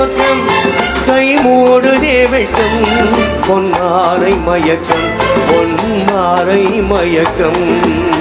தேடுதே கை மூடுதே வெட்டம் பொன்னாரை மயக்கம் பொன்மாரை மயக்கம்.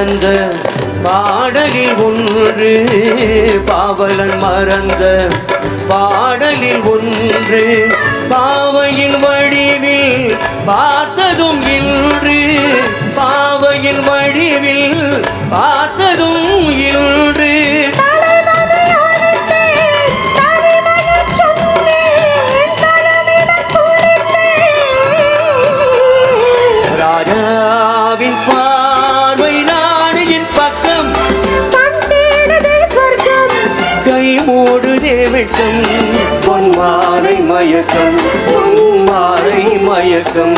மறந்த பாடலில் ஒன்று பாவலன் மறந்த பாடலில் ஒன்று பாவையின் வடிவில் பார்த்ததும் இன்று பாவையின் வடிவில் பார்த்ததும் இன்று. மூடுதே வெட்கம். பொன்மாலை மயக்கம் பொன் மாலை மயக்கம்.